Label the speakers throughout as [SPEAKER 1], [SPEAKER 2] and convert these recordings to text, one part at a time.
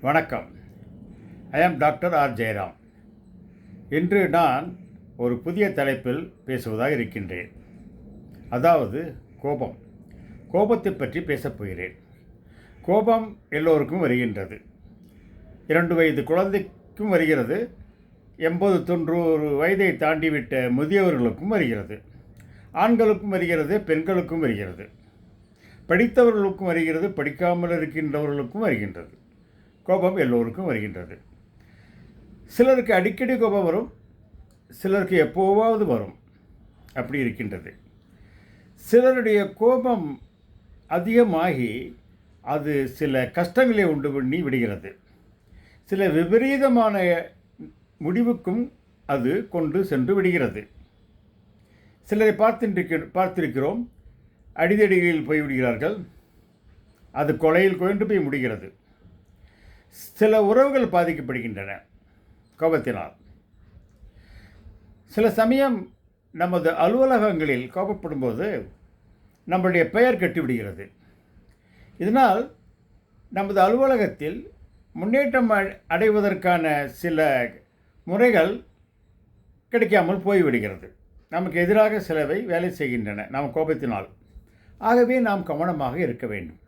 [SPEAKER 1] வணக்கம். ஐ ஆம் doctor R Jayaram இன்று நான் ஒரு புதிய தலைப்பில் பேசுவதாக இருக்கின்றேன். அதாவது கோபம். கோபத்தை பற்றி பேசப்போகிறேன் கோபம் எல்லோருக்கும் வருகின்றது. இரண்டு வயது குழந்தைக்கும் வருகிறது. எண்பது தொண்ணூறு வயதை தாண்டிவிட்ட முதியவர்களுக்கும் வருகிறது. ஆண்களுக்கும் வருகிறது பெண்களுக்கும் வருகிறது. படித்தவர்களுக்கும் வருகிறது படிக்காமல் இருக்கின்றவர்களுக்கும் வருகின்றது. கோபம் எல்லோருக்கும் வருகின்றது. சிலருக்கு அடிக்கடி கோபம் வரும் சிலருக்கு எப்போவாவது வரும். அப்படி இருக்கின்றது. சிலருடைய கோபம் அதிகமாகி அது சில கஷ்டங்களை உண்டு பண்ணி விடுகிறது. சில விபரீதமான முடிவுக்கும் அது கொண்டு சென்று விடுகிறது. சிலரை பார்த்திருக்க பார்த்திருக்கிறோம் அடிதடிகளில் போய்விடுகிறார்கள். அது கொலையில் கொண்டு போய் முடிகிறது. சில உறவுகள் பாதிக்கப்படுகின்றன கோபத்தினால். சில சமயம் நமது அலுவலகங்களில் கோபப்படும்போது நம்முடைய பெயர் கட்டிவிடுகிறது. இதனால் நமது அலுவலகத்தில் முன்னேற்றம் அ- அடைவதற்கான சில முறைகள் கிடைக்காமல் போய்விடுகிறது. நமக்கு எதிராக சிலவை வேலை செய்கின்றன. நாம் கோபத்தினால். ஆகவே நாம் கவனமாக இருக்க வேண்டும்.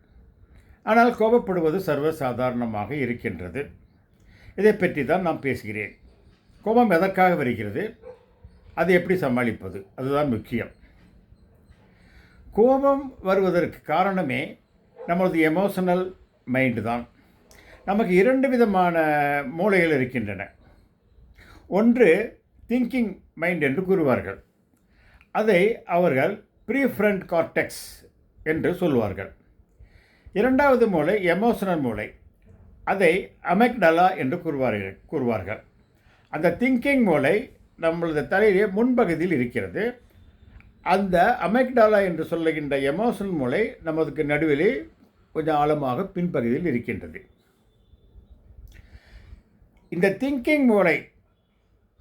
[SPEAKER 1] ஆனால் கோபப்படுவது சர்வசாதாரணமாக இருக்கின்றது. இதை பற்றி தான் நான் பேசுகிறேன். கோபம் எதற்காக வருகிறது? அதை எப்படி சமாளிப்பது? அதுதான் முக்கியம். கோபம் வருவதற்கு காரணமே நமது எமோஷனல் மைண்டு தான். நமக்கு இரண்டு விதமான மூளைகள் இருக்கின்றன. ஒன்று திங்கிங் மைண்ட் என்று கூறுவார்கள். அதை அவர்கள் ப்ரீஃப்ரண்ட் கார்டெக்ஸ் என்று சொல்வார்கள். இரண்டாவது மூளை எமோஷனல் மூளை. அதை அமெக்டலா என்று கூறுவார்கள் கூறுவார்கள். அந்த திங்கிங் மூளை நம்மளது தலையிலே முன்பகுதியில் இருக்கிறது. அந்த அமெக்டாலா என்று சொல்லுகின்ற எமோஷனல் மூளை நமதுக்கு நடுவிலே கொஞ்சம் ஆழமாக பின்பகுதியில் இருக்கின்றது. இந்த திங்கிங் மூளை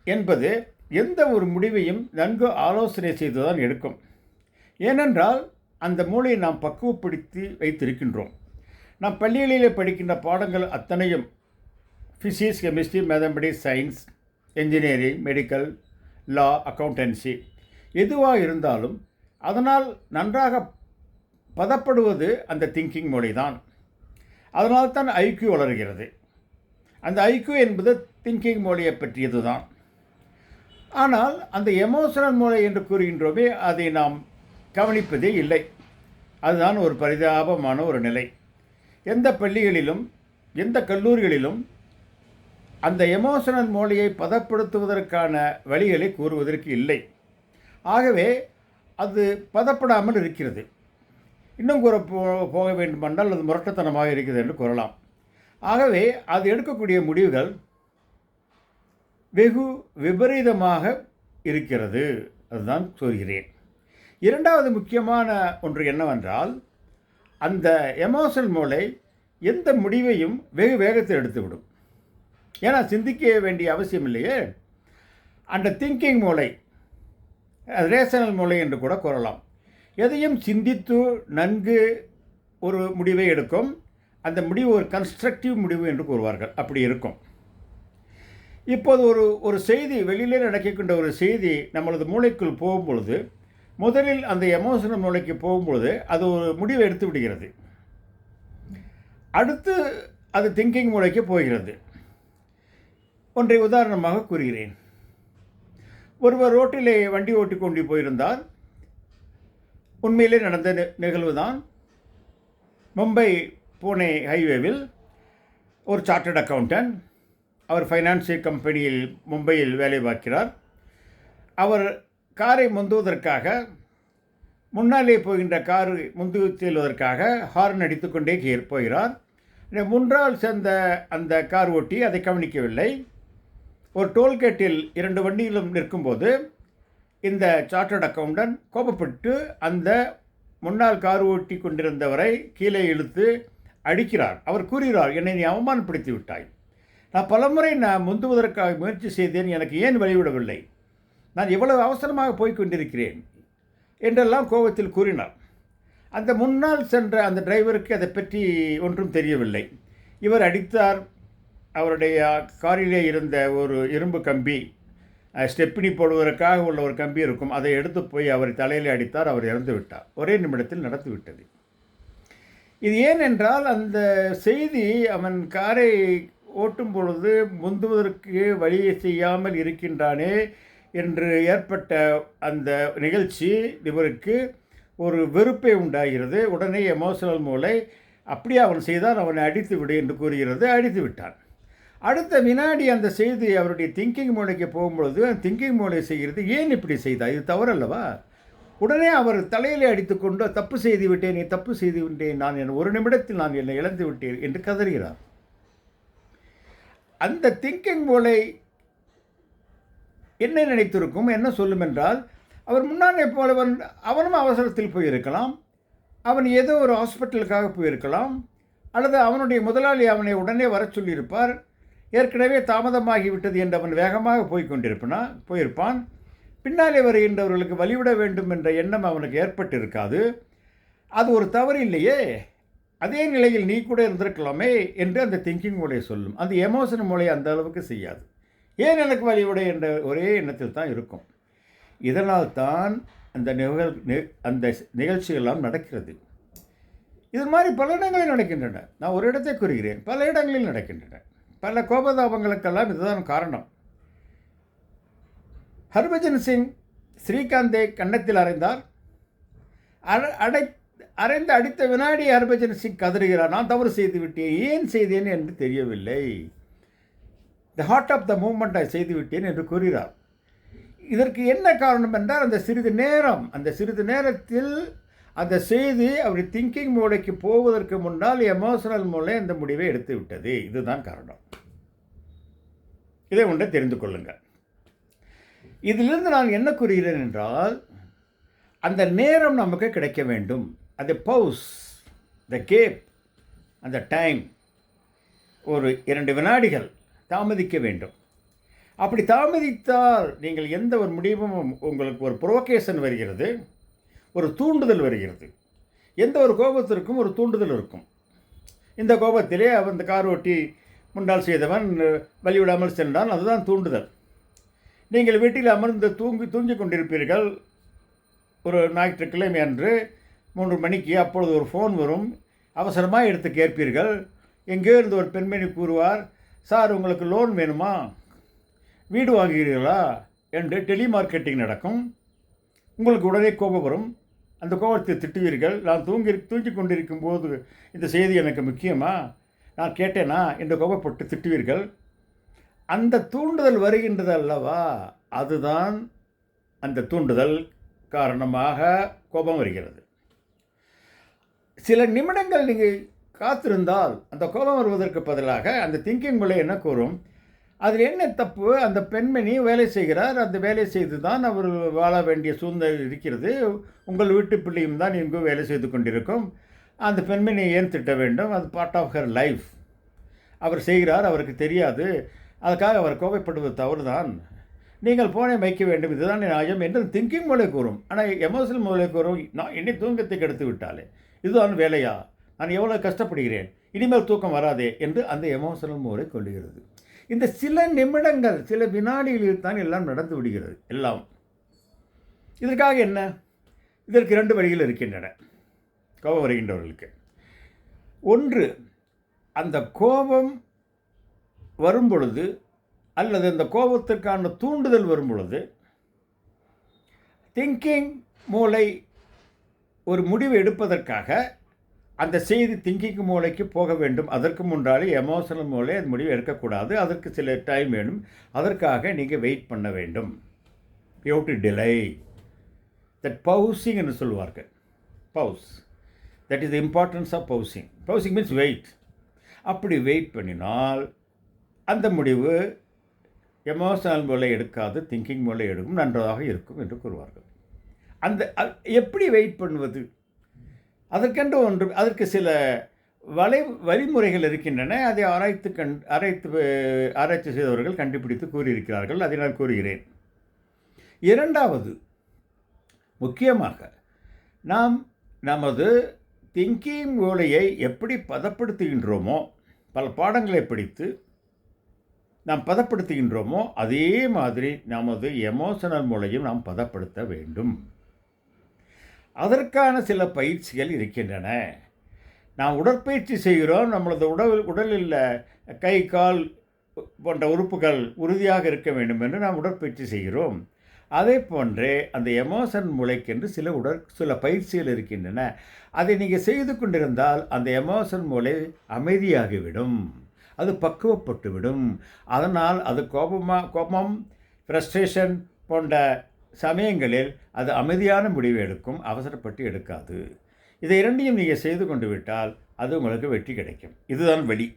[SPEAKER 1] என்பது எந்த ஒரு முடிவையும் நன்கு ஆலோசனை செய்துதான் எடுக்கும். ஏனென்றால் அந்த மூளையை நாம் பக்குவப்படுத்தி வைத்திருக்கின்றோம். நாம் பள்ளிகளிலே படிக்கின்ற பாடங்கள் அத்தனையும் physics chemistry mathematics science engineering medical law accountancy எதுவாக இருந்தாலும் அதனால் நன்றாக பதப்படுவது அந்த திங்கிங் மொழி தான் அதனால் தான் ஐக்கியூ வளர்கிறது. அந்த ஐக்கியூ என்பது திங்கிங் மொழியை பற்றியது தான் ஆனால் அந்த எமோஷனல் மொழி என்று கூறுகின்றோமே அதை நாம் கவனிப்பதே இல்லை. அதுதான் ஒரு பரிதாபமான ஒரு நிலை. எந்த பள்ளிகளிலும் எந்த கல்லூரிகளிலும் அந்த எமோஷனல் மொழியை பதப்படுத்துவதற்கான வழிகளை கூறுவதற்கு இல்லை. ஆகவே அது பதப்படாமல் இருக்கிறது. இன்னும் கூற போ போக வேண்டுமென்றால் அது முரட்டத்தனமாக இருக்கிறது என்று கூறலாம். ஆகவே அது எடுக்கக்கூடிய முடிவுகள் வெகு விபரீதமாக இருக்கிறது. அதுதான் சொல்கிறேன் இரண்டாவது முக்கியமான ஒன்று என்னவென்றால் அந்த எமோஷனல் மூளை எந்த முடிவையும் வெகு வேகத்தில் எடுத்துவிடும். ஏன்னா சிந்திக்க வேண்டிய அவசியம் இல்லையே. அந்த திங்கிங் மூளை ரேஷனல் மூளை என்று கூட கூறலாம். எதையும் சிந்தித்து நன்கு ஒரு முடிவை எடுக்கும். அந்த முடிவு ஒரு கன்ஸ்ட்ரக்டிவ் முடிவு என்று கூறுவார்கள். அப்படி இருக்கும். இப்போது ஒரு ஒரு செய்தி வெளியிலே நடக்கின்ற ஒரு செய்தி நம்மளது மூளைக்குள் போகும்பொழுது முதலில் அந்த எமோஷனல் மூளைக்கு போகும்பொழுது அது ஒரு முடிவை எடுத்து விடுகிறது. அடுத்து அது திங்கிங் மூளைக்கு போகிறது. ஒன்றை உதாரணமாக கூறுகிறேன். ஒருவர் ரோட்டிலே வண்டி ஓட்டி கொண்டு போயிருந்தார் உண்மையிலே நடந்த நிகழ்வு தான் மும்பை புனே ஹைவேவில் ஒரு சார்ட்டர்ட் அக்கௌண்டன்ட் அவர் ஃபைனான்சியல் கம்பெனியில் மும்பையில் வேலை பார்க்கிறார். அவர் காரை முந்துவதற்காக முன்னாலே போகின்ற காரு முந்து செல்வதற்காக ஹார்ன் அடித்துக்கொண்டே போகிறார். முன்றால் சேர்ந்த அந்த கார் ஓட்டி அதை கவனிக்கவில்லை. ஒரு டோல்கேட்டில் இரண்டு வண்டிகளும் நிற்கும்போது இந்த சார்ட்டர்ட் அக்கௌண்டன்ட் கோபப்பட்டு அந்த முன்னால் கார் ஓட்டி கொண்டிருந்தவரை கீழே இழுத்து அடிக்கிறார். அவர் கூறுகிறார் என்னை நீ அவமானப்படுத்தி விட்டாய். நான் பலமுறை நான் முந்துவதற்காக முயற்சி செய்தேன். எனக்கு ஏன் வழிவிடவில்லை? நான் இவ்வளவு அவசரமாக போய் கொண்டிருக்கிறேன் என்றெல்லாம் கோபத்தில் கூறினார் அந்த முன்னால் சென்ற அந்த டிரைவருக்கு அதை பற்றி ஒன்றும் தெரியவில்லை. இவர் அடித்தார். அவருடைய காரிலே இருந்த ஒரு இரும்பு கம்பி ஸ்டெப்பினி போடுவதற்காக உள்ள ஒரு கம்பி இருக்கும். அதை எடுத்து போய் அவர் தலையில் அடித்தார். அவர் இறந்து விட்டார். ஒரே நிமிடத்தில் நடந்துவிட்டது இது ஏன் என்றால் அந்த செய்தி அவன் காரை ஓட்டும் பொழுது முந்துவதற்கு வழியை செய்யாமல் இருக்கின்றானே என்று ஏற்பட்ட அந்த நிகழ்ச்சி இவருக்கு ஒரு வெறுப்பை உண்டாகிறது. உடனே எமோஷனல் மூளை அப்படியே அவன் செய்தான் அவனை அடித்து விடு என்று கூறுகிறது. அடித்து விட்டான். அடுத்த வினாடி அந்த செய்தி அவருடைய திங்கிங் மூளைக்கு போகும்பொழுது அந்த திங்கிங் மூளை செய்கிறது ஏன் இப்படி செய்தா இது தவறல்லவா? உடனே அவர் தலையில் அடித்துக்கொண்டு தப்பு செய்து விட்டேன் நீ தப்பு செய்து விட்டேன் நான் என் ஒரு நிமிடத்தில் நான் என்னை இழந்து விட்டேன் என்று கதறுகிறார். அந்த திங்கிங் மூளை என்ன நினைத்திருக்கும்? என்ன சொல்லும் என்றால் அவர் முன்னாடி போலவன் அவனும் அவசரத்தில் போயிருக்கலாம். அவன் ஏதோ ஒரு ஹாஸ்பிட்டலுக்காக போயிருக்கலாம். அல்லது அவனுடைய முதலாளி அவனை உடனே வர சொல்லியிருப்பார். ஏற்கனவே தாமதமாகிவிட்டது என்று அவன் வேகமாக போய் கொண்டிருப்பானா போயிருப்பான். பின்னாலே வருகின்றவர்களுக்கு வழிவிட வேண்டும் என்ற எண்ணம் அவனுக்கு ஏற்பட்டிருக்காது. அது ஒரு தவறு இல்லையே. அதே நிலையில் நீ கூட இருந்திருக்கலாமே என்று அந்த திங்கிங் மூலையை சொல்லும். அந்த எமோஷன் மூலையை அந்த அளவுக்கு செய்யாது. ஏன் எனக்கு வழிவிட என்ற ஒரே எண்ணத்தில் தான் இருக்கும்? இதனால் தான் அந்த நிகழ் அந்த நிகழ்ச்சிகள்லாம் நடக்கிறது. இது மாதிரி பல இடங்களில் நடக்கின்றன. நான் ஒரு இடத்தை கூறுகிறேன். பல இடங்களில் நடக்கின்றன. பல கோபதாபங்களுக்கெல்லாம் இதுதான் காரணம். ஹர்பஜன் சிங் ஸ்ரீகாந்தை கன்னத்தில் அறைந்தார். அடை அறைந்து அடித்த வினாடி ஹர்பஜன் சிங் கதறுகிறார். நான் தவறு செய்து விட்டேன். ஏன் செய்தேன் என்று தெரியவில்லை. த ஹார்ட் ஆஃப் த மூமெண்ட்டை செய்துவிட்டேன் என்று கூறுகிறார். இதற்கு என்ன காரணம் என்றால் அந்த சிறிது நேரம் அந்த சிறிது நேரத்தில் அந்த செய்தி அவருடைய திங்கிங் மூளைக்கு போவதற்கு முன்னால் எமோஷனல் மூளை அந்த முடிவை எடுத்து விட்டது. இதுதான் காரணம். இதை ஒன்றை தெரிந்து கொள்ளுங்கள். இதிலிருந்து நான் என்ன கூறுகிறேன் என்றால் அந்த நேரம் நமக்கு கிடைக்க வேண்டும். அந்த பவுஸ் த கேப் அந்த டைம் ஒரு இரண்டு வினாடிகள் தாமதிக்க வேண்டும். அப்படி தாமதித்தால் நீங்கள் எந்த ஒரு முடிவும் உங்களுக்கு ஒரு புரோகேஷன் வருகிறது ஒரு தூண்டுதல் வருகிறது. எந்த ஒரு கோபத்திற்கும் ஒரு தூண்டுதல் இருக்கும். இந்த கோபத்திலே அவன் இந்த கார் ஓட்டி முன்னால் செய்தவன் வழிவிடாமல் சென்றான் அதுதான் தூண்டுதல். நீங்கள் வீட்டில் அமர்ந்து தூங்கி தூங்கிக் கொண்டிருப்பீர்கள். ஒரு ஞாயிற்றுக்கிழமை அன்று மூன்று மணிக்கு அப்பொழுது ஒரு ஃபோன் வரும். அவசரமாக எடுத்து கேட்பீர்கள். எங்கேயோ இருந்து ஒரு பெண்மணி கூறுவார் சார் உங்களுக்கு லோன் வேணுமா? வீடு வாங்குகிறீர்களா? என்று டெலிமார்க்கெட்டிங் நடக்கும். உங்களுக்கு உடனே கோபம் வரும். அந்த கோபத்தை திட்டுவீர்கள். நான் தூங்கி தூங்கி கொண்டிருக்கும் போது இந்த செய்தி எனக்கு முக்கியமா? நான் கேட்டேனா? என்று கோபப்பட்டு திட்டுவீர்கள். அந்த தூண்டுதல் வருகின்றது அல்லவா? அதுதான் அந்த தூண்டுதல் காரணமாக கோபம் வருகிறது. சில நிமிடங்கள் நீங்கள் காத்திருந்தால் அந்த கோபம் வருவதற்கு பதிலாக அந்த திங்கிங் உள்ள என்ன கூறும்? அதில் என்ன தப்பு? அந்த பெண்மணி வேலை செய்கிறார். அந்த வேலை செய்து தான் அவர் வாழ வேண்டிய சூழ்நிலை இருக்கிறது. உங்கள் வீட்டு பிள்ளையும் தான் இங்கு வேலை செய்து கொண்டிருக்கும். அந்த பெண்மணியை ஏன் திட்ட வேண்டும்? அது பார்ட் ஆஃப் ஹர் லைஃப் அவர் செய்கிறார். அவருக்கு தெரியாது. அதுக்காக அவர் கோபப்படுவது தவறு தான் நீங்கள் போனை வைக்க வேண்டும். இதுதான் நியாயம் என்று திங்கிங் மூலை கூறும். ஆனால் எமோஷனல் மூலை கூறும். நான் என்னை தூங்கத்தை கெடுத்து விட்டாலே. இதுதான் வேலையா? நான் எவ்வளோ கஷ்டப்படுகிறேன்? இனிமேல் தூக்கம் வராதே என்று அந்த எமோஷனல் மூளை கொள்ளுகிறது இந்த சில நிமிடங்கள் சில வினாடிகளில் தான் எல்லாம் நடந்து விடுகிறது எல்லாம். இதற்காக என்ன? இதற்கு இரண்டு வழிகள் இருக்கின்றன. கோபம் வருகின்றவர்களுக்கு. ஒன்று அந்த கோபம் வரும் பொழுது அல்லது அந்த கோபத்திற்கான தூண்டுதல் வரும் பொழுது திங்கிங் மூளை ஒரு முடிவு எடுப்பதற்காக அந்த செய்தி திங்கிங் மூளைக்கு போக வேண்டும். அதற்கு முன்னாலே எமோஷனல் மூளை அந்த முடிவு எடுக்கக்கூடாது. அதற்கு சில டைம் வேணும். அதற்காக நீங்கள் வெயிட் பண்ண வேண்டும். You to delay that pausing என்று சொல்வார்கள். Pause that is the importance of pausing pausing means wait அப்படி வெயிட் பண்ணினால் அந்த முடிவு எமோஷனல் மூளை எடுக்காது திங்கிங் மூளை எடுக்கும் நன்றாக இருக்கும் என்று கூறுவார்கள். அந்த எப்படி வெயிட் பண்ணுவது? அதற்கென்று ஒன்று அதற்கு சில வலை வழிமுறைகள் இருக்கின்றன. அதை ஆராய்த்து கண் ஆராய்த்து ஆராய்ச்சி செய்தவர்கள் கண்டுபிடித்து கூறியிருக்கிறார்கள். அதை நான் கூறுகிறேன். இரண்டாவது முக்கியமாக நாம் நமது திங்கிங் மூளையை எப்படி பதப்படுத்துகின்றோமோ பல பாடங்களை படித்து நாம் பதப்படுத்துகின்றோமோ அதே மாதிரி நமது எமோஷனல் மூளையும் நாம் பதப்படுத்த வேண்டும். அதற்கான சில பயிற்சிகள் இருக்கின்றன. நாம் உடற்பயிற்சி செய்கிறோம். நம்மளது உடல் உடலில் கை கால் போன்ற உறுப்புகள் உறுதியாக இருக்க வேண்டும் என்று நாம் உடற்பயிற்சி செய்கிறோம். அதே போன்றே அந்த எமோஷன் மூளைக்கென்று சில உடற் சில பயிற்சிகள் இருக்கின்றன. அதை நீங்கள் செய்து கொண்டிருந்தால் அந்த எமோஷன் மூளை அமைதியாகிவிடும். அது பக்குவப்பட்டுவிடும். அதனால் அது கோபமாக கோபம் ஃப்ரஸ்ட்ரேஷன் போன்ற சமயங்களில் அது அமைதியான முடிவு எடுக்கும் அவசரப்பட்டு எடுக்காது. இதை இரண்டையும் நீங்கள் செய்து கொண்டு விட்டால் அது உங்களுக்கு வெற்றி கிடைக்கும். இதுதான் வழி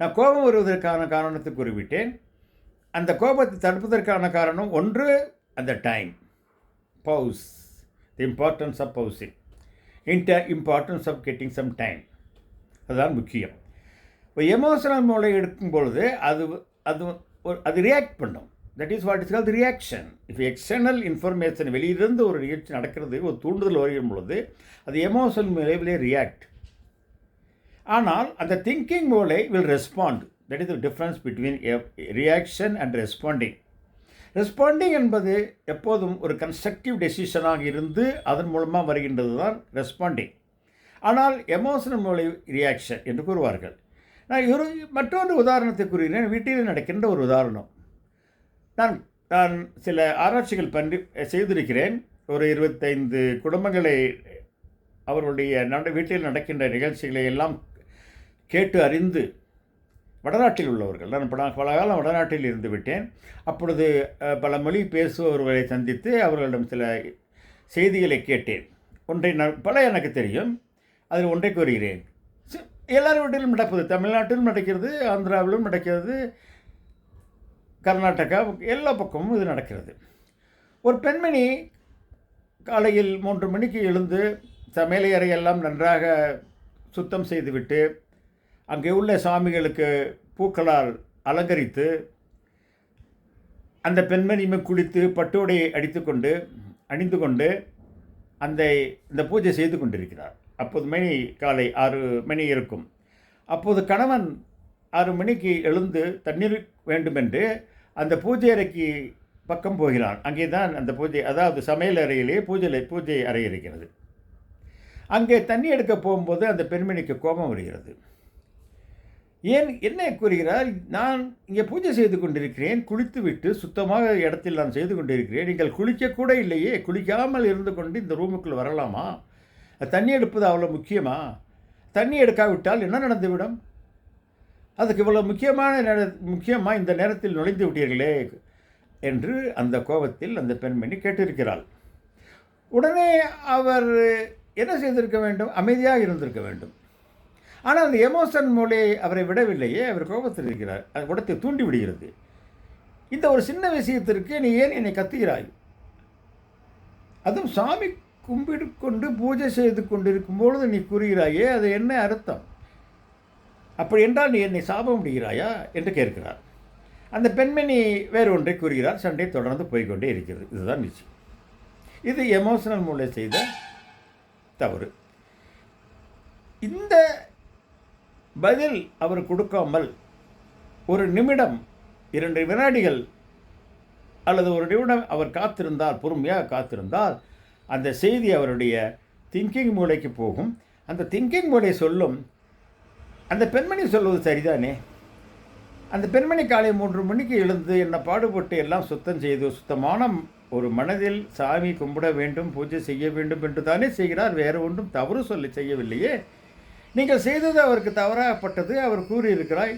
[SPEAKER 1] நான் கோபம் வருவதற்கான காரணத்தை குறிப்பிட்டேன். அந்த கோபத்தை தடுப்பதற்கான காரணம் ஒன்று அந்த time. Pause the importance of pausing and importance of getting some time அதுதான் முக்கியம். இப்போ எமோஷனல் மூளை எடுக்கும் பொழுது அது அது ஒரு அது ரியாக்ட் பண்ணும். That is what is call the reaction இப்போ எக்ஸ்டர்னல் இன்ஃபர்மேஷன் வெளியிலிருந்து ஒரு நிகழ்ச்சி நடக்கிறது ஒரு தூண்டுதல் வருகிற பொழுது அது எமோஷனல் மூலையிலே ரியாக்ட் ஆனால் அந்த திங்கிங் மூளை will respond that is the difference between reaction and responding responding என்பது எப்போதும் ஒரு கன்ஸ்ட்ரக்டிவ் டெசிஷனாக இருந்து அதன் மூலமாக வருகின்றது தான் ரெஸ்பாண்டிங் ஆனால் எமோஷனல் மூளை ரியாக்ஷன் என்று கூறுவார்கள். நான் ஒரு மற்றொரு உதாரணத்தை கூறுகிறேன். வீட்டில் நடக்கின்ற ஒரு உதாரணம். நான் நான் சில ஆராய்ச்சிகள் பண்ணி செய்திருக்கிறேன். ஒரு இருபத்தைந்து குடும்பங்களை அவர்களுடைய நட வீட்டில் நடக்கின்ற நிகழ்ச்சிகளை எல்லாம் கேட்டு அறிந்து வடநாட்டில் உள்ளவர்கள் நான் பல பல காலம் வடநாட்டில் இருந்து விட்டேன். அப்பொழுது பல மொழி பேசுபவர்களை சந்தித்து அவர்களிடம் சில செய்திகளை கேட்டேன். ஒன்றை நான் பல எனக்கு தெரியும். அதில் ஒன்றை கூறுகிறேன். எல்லார் வீட்டிலும் நடப்பது தமிழ்நாட்டிலும் நடக்கிறது ஆந்திராவிலும் நடக்கிறது கர்நாடகா எல்லா பக்கமும் இது நடக்கிறது. ஒரு பெண்மணி காலையில் மூன்று மணிக்கு எழுந்து சமையலை எல்லாம் நன்றாக சுத்தம் செய்துவிட்டு அங்கே உள்ள சாமிகளுக்கு பூக்களால் அலங்கரித்து அந்த பெண்மணியுமே குளித்து பட்டுடையை அடித்துக்கொண்டு அணிந்து கொண்டு அந்த இந்த பூஜை செய்து கொண்டிருக்கிறார். அப்போது மணி காலை ஆறு மணி இருக்கும். அப்போது கணவன் ஆறு மணிக்கு எழுந்து தண்ணீர் வேண்டுமென்று அந்த பூஜை அறைக்கு பக்கம் போகிறான். அங்கே தான் அந்த பூஜை அதாவது சமையல் அறையிலே பூஜை பூஜை அறை இருக்கிறது. அங்கே தண்ணி எடுக்க போகும்போது அந்த பெண்மணிக்கு கோபம் வருகிறது. ஏன் என்ன கூறுகிறார்? நான் இங்கே பூஜை செய்து கொண்டிருக்கிறேன் குளித்துவிட்டு சுத்தமாக இடத்தில் நான் செய்து கொண்டிருக்கிறேன். நீங்கள் குளிக்கக்கூட இல்லையே குளிக்காமல் இருந்து கொண்டு இந்த ரூமுக்குள் வரலாமா? தண்ணி எடுப்பது அவ்வளோ முக்கியமா? தண்ணி எடுக்காவிட்டால் என்ன நடந்துவிடும்? அதுக்கு இவ்வளோ முக்கியமான நேர முக்கியமாக இந்த நேரத்தில் நுழைந்து விட்டீர்களே என்று அந்த கோபத்தில் அந்த பெண்மணி கேட்டிருக்கிறாள். உடனே அவர் என்ன செய்திருக்க வேண்டும்? அமைதியாக இருந்திருக்க வேண்டும். ஆனால் அந்த எமோஷன் மூலை அவரை விடவில்லையே அவர் கோபத்தில் இருக்கிறார் அது உடத்தை தூண்டி விடுகிறது. இந்த ஒரு சின்ன விஷயத்திற்கு நீ ஏன் என்னை கத்துகிறாய்? அதுவும் சாமி கும்பிடு கொண்டு பூஜை செய்து கொண்டிருக்கும் பொழுது நீ கூறுகிறாயே அது என்ன அர்த்தம்? அப்படி என்றால் நீ என்னை சாபம் விடுகிறாயா என்று கேட்கிறார். அந்த பெண்மணி வேறு ஒன்றை கூறுகிறார். சண்டை தொடர்ந்து போய்க்கொண்டே இருக்கிறது. இதுதான் நிச்சயம். இது எமோஷனல் மூலம் செய்த தவறு. இந்த பதில் அவர் கொடுக்காமல் ஒரு நிமிடம் இரண்டு வினாடிகள் அல்லது ஒரு நிமிடம் அவர் காத்திருந்தால் பொறுமையாக காத்திருந்தால் அந்த செய்தி அவருடைய திங்கிங் மூளைக்கு போகும். அந்த திங்கிங் மூளை சொல்லும் அந்த பெண்மணி சொல்வது சரிதானே? அந்த பெண்மணி காலை மூன்று மணிக்கு எழுந்து என்னை பாடுபட்டு எல்லாம் சுத்தம் செய்து சுத்தமான ஒரு மனதில் சாமி கும்பிட வேண்டும் பூஜை செய்ய வேண்டும் என்று தானே செய்கிறார். வேறு ஒன்றும் தவறு சொல்லி செய்யவில்லையே. நீங்கள் செய்தது அவருக்கு தவறாகப்பட்டது. அவர் கூறியிருக்கிறாய்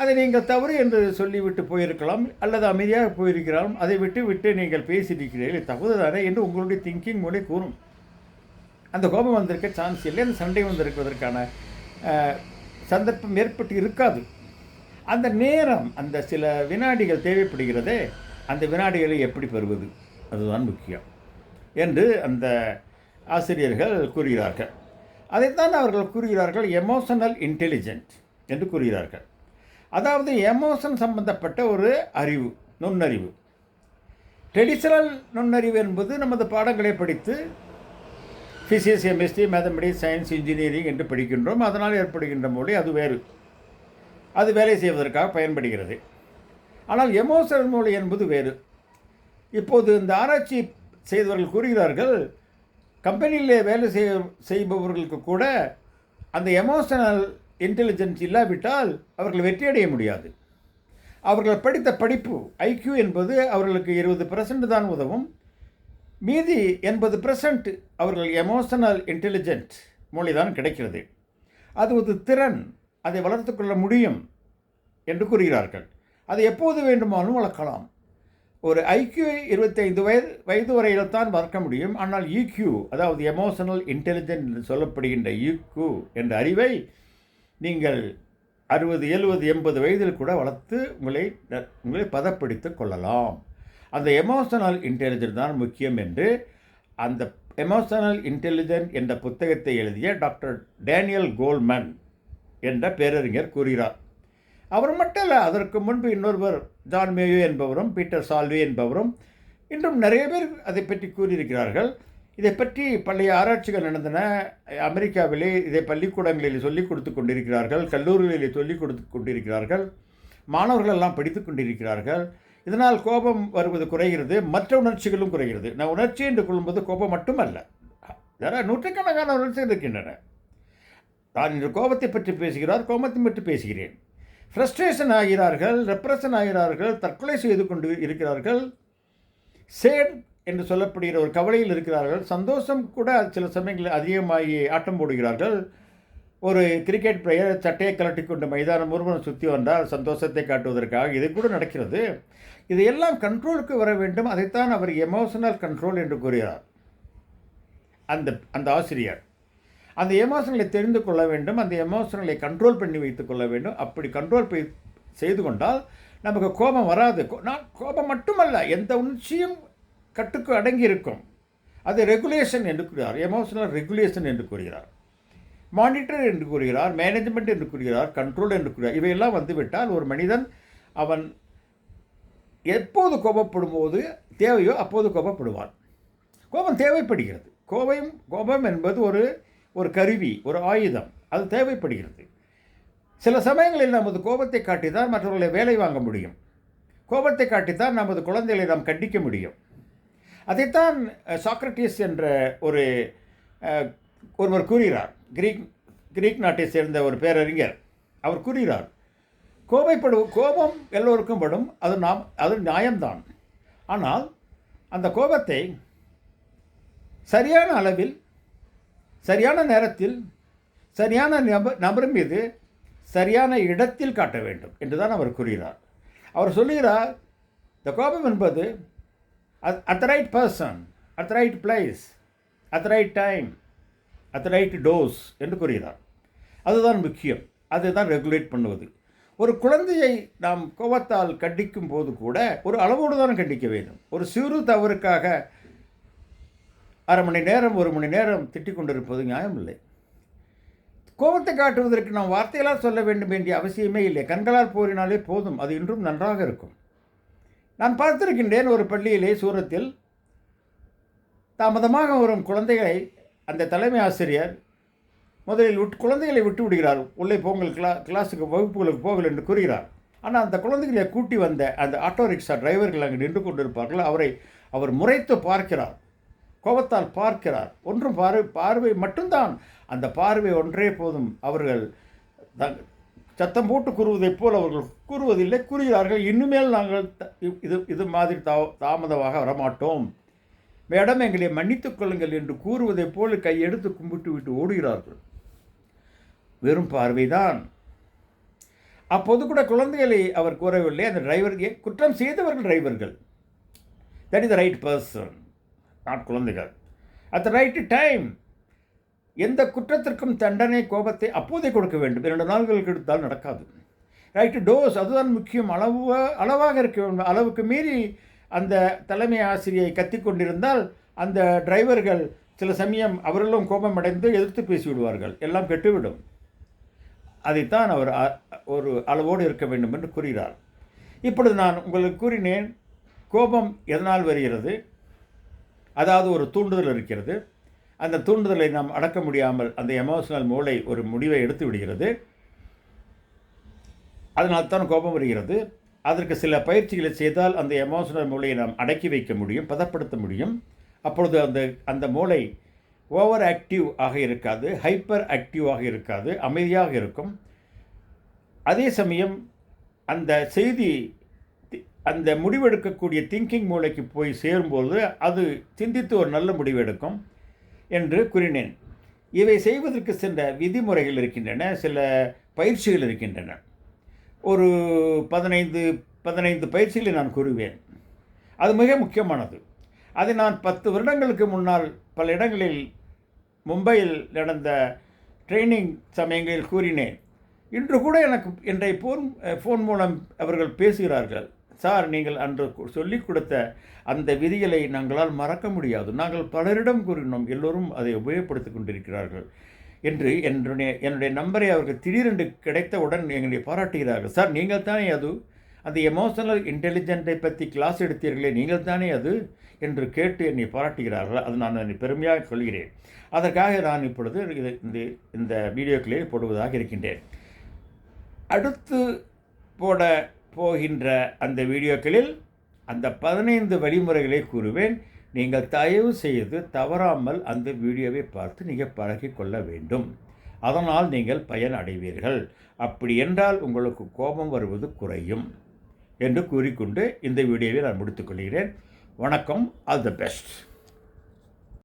[SPEAKER 1] அதை நீங்கள் தவறு என்று சொல்லிவிட்டு போயிருக்கலாம் அல்லது அமைதியாக போயிருக்கலாம் அதை விட்டு விட்டு நீங்கள் பேசியிருக்கிறீர்கள். தவறு தானே என்று உங்களுடைய திங்கிங் மூலை கூறும். அந்த கோபம் வந்திருக்க சான்ஸ் இல்லை. அந்த சண்டை வந்திருப்பதற்கான சந்தர்ப்பம் ஏற்பட்டு இருக்காது. அந்த நேரம் அந்த சில வினாடிகள் தேவைப்படுகிறதே அந்த வினாடிகளை எப்படி பெறுவது? அதுதான் முக்கியம். என்று அந்த ஆசிரியர்கள் கூறுகிறார்கள். அதைத்தான் அவர்கள் கூறுகிறார்கள் எமோஷனல் இன்டெலிஜென்ட் என்று கூறுகிறார்கள். அதாவது எமோஷன் சம்பந்தப்பட்ட ஒரு அறிவு நுண்ணறிவு. ட்ரெடிஷனல் நுண்ணறிவு என்பது நமது பாடங்களை படித்து physics chemistry mathematics science engineering என்று படிக்கின்றோம். அதனால் ஏற்படுகின்ற மொழி அது வேறு. அது வேலை செய்வதற்காக பயன்படுகிறது. ஆனால் எமோஷனல் மொழி என்பது வேறு. இப்போது இந்த ஆராய்ச்சி செய்தவர்கள் கூறுகிறார்கள் கம்பெனியில் வேலை செய்ய செய்பவர்களுக்கு கூட அந்த எமோஷனல் இன்டெலிஜென்ஸ் இல்லாவிட்டால் அவர்கள் வெற்றியடைய முடியாது. அவர்கள் படித்த படிப்பு ஐக்யூ என்பது அவர்களுக்கு இருபது பர்சன்ட் தான் உதவும். மீதி எண்பது பர்சன்ட் அவர்கள் எமோஷனல் இன்டெலிஜென்ட் மொழிதான் கிடைக்கிறது. அது ஒரு திறன் அதை வளர்த்துக்கொள்ள முடியும் என்று கூறுகிறார்கள். அதை எப்போது வேண்டுமானாலும் வளர்க்கலாம். ஒரு ஐக்யூ இருபத்தைந்து வயது வயது வரையில் தான் வளர்க்க முடியும். ஆனால் ஈக்யூ அதாவது எமோஷனல் இன்டெலிஜென்ட் என்று சொல்லப்படுகின்ற ஈக்யூ என்ற அறிவை நீங்கள் அறுபது எழுபது எண்பது வயதில் கூட வளர்த்து உங்களை உங்களை பதப்படுத்திக் கொள்ளலாம். அந்த எமோஷனல் இன்டெலிஜென்ட் தான் முக்கியம் என்று அந்த எமோஷனல் இன்டெலிஜென்ட் என்ற புத்தகத்தை எழுதிய டாக்டர் டேனியல் கோல்மன் என்ற பேரறிஞர் கூறுகிறார். அவர் மட்டும் இல்லை அதற்கு முன்பு இன்னொருவர் ஜான் மேயோ என்பவரும் பீட்டர் சால்வே என்பவரும் இன்றும் நிறைய பேர் அதை பற்றி கூறியிருக்கிறார்கள். இதை பற்றி பழைய ஆராய்ச்சிகள் நடந்தன. அமெரிக்காவிலே இதை பள்ளிக்கூடங்களில் சொல்லிக் கொடுத்து கொண்டிருக்கிறார்கள். கல்லூரிகளில் சொல்லிக் கொடுத்து கொண்டிருக்கிறார்கள். மாணவர்கள் எல்லாம் படித்து கொண்டிருக்கிறார்கள். இதனால் கோபம் வருவது குறைகிறது மற்ற உணர்ச்சிகளும் குறைகிறது. நான் உணர்ச்சி என்று கொள்ளும்போது கோபம் மட்டுமல்ல. வேற நூற்றுக்கணக்கான உணர்ச்சிகள் இருக்கின்றன. நான் இன்று கோபத்தை பற்றி பேசுகிறார் கோபத்தை பற்றி பேசுகிறேன். ஃப்ரஸ்ட்ரேஷன் ஆகிறார்கள் ரெப்ரஷன் ஆகிறார்கள் தற்கொலை செய்து கொண்டு இருக்கிறார்கள். சேட் என்று சொல்லப்படுகிற ஒரு கவலையில் இருக்கிறார்கள். சந்தோஷம் கூட சில சமயங்களில் அதிகமாகி ஆட்டம் போடுகிறார்கள். ஒரு கிரிக்கெட் பிளேயர் சட்டையை கலட்டி கொண்டு மைதானம் முருகன் சுற்றி வந்தால் சந்தோஷத்தை காட்டுவதற்காக இது கூட நடக்கிறது. இதையெல்லாம் கண்ட்ரோலுக்கு வர வேண்டும். அதைத்தான் அவர் எமோஷனல் கண்ட்ரோல் என்று கூறுகிறார். அந்த அந்த ஆசிரியர். அந்த எமோஷனலை தெரிந்து கொள்ள வேண்டும். அந்த எமோஷனலை கண்ட்ரோல் பண்ணி வைத்துக் கொள்ள வேண்டும். அப்படி கண்ட்ரோல் செய்து கொண்டால் நமக்கு கோபம் வராது. நான் கோபம் மட்டுமல்ல எந்த உணர்ச்சியும் கட்டுக்கு அடங்கி இருக்கும். அது ரெகுலேஷன் என்று கூறுகிறார். எமோஷனல் ரெகுலேஷன் என்று கூறுகிறார். மானிட்டர் என்று கூறுகிறார் மேனேஜ்மெண்ட் என்று கூறுகிறார் கண்ட்ரோல் என்று கூறுகிறார். இவையெல்லாம் வந்துவிட்டால் ஒரு மனிதன் அவன் எப்போது கோபப்படும் போது தேவையோ அப்போது கோபப்படுவான். கோபம் தேவைப்படுகிறது. கோபம் கோபம் என்பது ஒரு ஒரு கருவி ஒரு ஆயுதம். அது தேவைப்படுகிறது. சில சமயங்களில் நமது கோபத்தை காட்டித்தான் மற்றவர்களை வேலை வாங்க முடியும். கோபத்தை காட்டித்தான் நமது குழந்தைகளை நாம் கண்டிக்க முடியும். அதைத்தான் சாக்ரட்டிஸ் என்ற ஒரு ஒருவர் கூறுகிறார். கிரீக் கிரீக் நாட்டை சேர்ந்த ஒரு பேரறிஞர் அவர் கூறுகிறார் கோபப்படு கோபம் எல்லோருக்கும் படும். அது நாம் அது நியாயம்தான். ஆனால் அந்த கோபத்தை சரியான அளவில் சரியான நேரத்தில் சரியான நபர் நபர் மீது சரியான இடத்தில் காட்ட வேண்டும் என்று தான் அவர் கூறுகிறார். அவர் சொல்லுகிறார் இந்த கோபம் என்பது at the right person at the right place at the right time at the right dose என்று கூறுகிறார் அதுதான் முக்கியம். அதுதான் ரெகுலேட் பண்ணுவது. ஒரு குழந்தையை நாம் கோபத்தால் கண்டிக்கும் போது கூட ஒரு அளவோடு தான் கண்டிக்க வேண்டும். ஒரு சிறு தவறுக்காக அரை மணி நேரம் ஒரு மணி நேரம் திட்டிக் கொண்டிருப்பது நியாயமில்லை. கோபத்தை காட்டுவதற்கு நாம் வார்த்தையெல்லாம் சொல்ல வேண்டும் வேண்டிய அவசியமே இல்லை. கண்களால் போரினாலே போதும். அது இன்றும் நன்றாக இருக்கும். நான் பார்த்திருக்கின்றேன் ஒரு பள்ளியிலே சூரத்தில் தாமதமாக வரும் குழந்தைகளை அந்த தலைமை ஆசிரியர் முதலில் விட்டு குழந்தைகளை விட்டு விடுகிறார். உள்ளே போங்கள் கிளா கிளாஸுக்கு வகுப்புகளுக்கு போகல் என்று கூறுகிறார். ஆனால் அந்த குழந்தைகளை கூட்டி வந்த அந்த ஆட்டோ ரிக்ஷா டிரைவர்கள் அங்கே நின்று கொண்டிருப்பார்கள். அவரை அவர் முறைத்து பார்க்கிறார். கோபத்தால் பார்க்கிறார். ஒன்றும் பார்வை பார்வை மட்டும்தான். அந்த பார்வை ஒன்றே போதும். அவர்கள் சத்தம் போட்டு கூறுவதைப் போல் அவர்கள் கூறுவதில்லை. கூறுகிறார்கள் இனிமேல் நாங்கள் இது இது மாதிரி தா தாமதமாக வரமாட்டோம். மேடம் எங்களை மன்னித்துக் கொள்ளுங்கள் என்று கூறுவதைப் போல் கையெடுத்து கும்பிட்டு விட்டு ஓடுகிறார்கள். வெறும் பார்வைதான். அப்போது கூட குழந்தைகளை அவர் கூறவில்லை. அந்த டிரைவர் குற்றம் செய்தவர்கள் drivers that is the right person not குழந்தைகள். அட் த ரைட் டைம் எந்த குற்றத்திற்கும் தண்டனை கோபத்தை அப்போதே கொடுக்க வேண்டும். இரண்டு நாள்களுக்கு எடுத்தால் நடக்காது. ரைட்டு டோஸ் அதுதான் முக்கியம். அளவு அளவாக இருக்க வேண்டும். அளவுக்கு மீறி அந்த தலைமை ஆசிரியை கத்தி கொண்டிருந்தால் அந்த டிரைவர்கள் சில சமயம் அவர்களும் கோபமடைந்து எதிர்த்து பேசிவிடுவார்கள். எல்லாம் கெட்டுவிடும். அதைத்தான் அவர் ஒரு அளவோடு இருக்க வேண்டும் என்று கூறுகிறார். இப்பொழுது நான் உங்களுக்கு கூறினேன் கோபம் எதனால் வருகிறது? அதாவது ஒரு தூண்டுதல் இருக்கிறது. அந்த தூண்டுதலை நாம் அடக்க முடியாமல் அந்த எமோஷனல் மூளை ஒரு முடிவை எடுத்து விடுகிறது. அதனால்தான் கோபம் வருகிறது. அதற்கு சில பயிற்சிகளை செய்தால் அந்த எமோஷனல் மூளையை நாம் அடக்கி வைக்க முடியும் பதப்படுத்த முடியும். அப்பொழுது அந்த அந்த மூளை ஓவர் ஆக்டிவ் ஆக இருக்காது ஹைப்பர் ஆக்டிவாக இருக்காது அமைதியாக இருக்கும். அதே சமயம் அந்த செய்தி அந்த முடிவெடுக்கக்கூடிய திங்கிங் மூளைக்கு போய் சேரும்போது அது சிந்தித்து ஒரு நல்ல முடிவெடுக்கும் என்று கூறினேன். இவை செய்வதற்கு சில விதிமுறைகள் இருக்கின்றன சில பயிற்சிகள் இருக்கின்றன. ஒரு பதினைந்து பதினைந்து பயிற்சிகளை நான் கூறுவேன். அது மிக முக்கியமானது. அதை நான் பத்து வருடங்களுக்கு முன்னால் பல இடங்களில் மும்பையில் நடந்த ட்ரைனிங் சமயங்களில் கூறினேன். இன்று கூட எனக்கு இன்றைய ஃபோன் ஃபோன் மூலம் அவர்கள் பேசுகிறார்கள். சார் நீங்கள் அன்று சொல்லிக் கொடுத்த அந்த விதிகளை நாங்களால் மறக்க முடியாது. நாங்கள் பலரிடம் கூறினோம். எல்லோரும் அதை உபயோகப்படுத்திக் கொண்டிருக்கிறார்கள். என்று என்னுடைய என்னுடைய நம்பரை அவர்கள் திடீரென்று கிடைத்தவுடன் எங்களை பாராட்டுகிறார்கள். சார் நீங்கள் தானே அது? அந்த எமோஷனல் இன்டெலிஜென்ட்டை பற்றி கிளாஸ் எடுத்தீர்களே நீங்கள் தானே அது? என்று கேட்டு என்னை பாராட்டுகிறார்கள். அது நான் என்னை பெருமையாக சொல்கிறேன். அதற்காக நான் இப்பொழுது இது இந்த இந்த வீடியோக்களை போடுவதாக இருக்கின்றேன். அடுத்து போட போகின்ற அந்த வீடியோக்களில் அந்த பதினைந்து வழிமுறைகளை கூறுவேன். நீங்கள் தயவு செய்து தவறாமல் அந்த வீடியோவை பார்த்து நீங்கள் பழகி கொள்ள வேண்டும். அதனால் நீங்கள் பயன் அடைவீர்கள் அப்படி என்றால் உங்களுக்கு கோபம் வருவது குறையும் என்று கூறிக்கொண்டு இந்த வீடியோவை நான் முடித்துக்கொள்கிறேன் வணக்கம். All the best.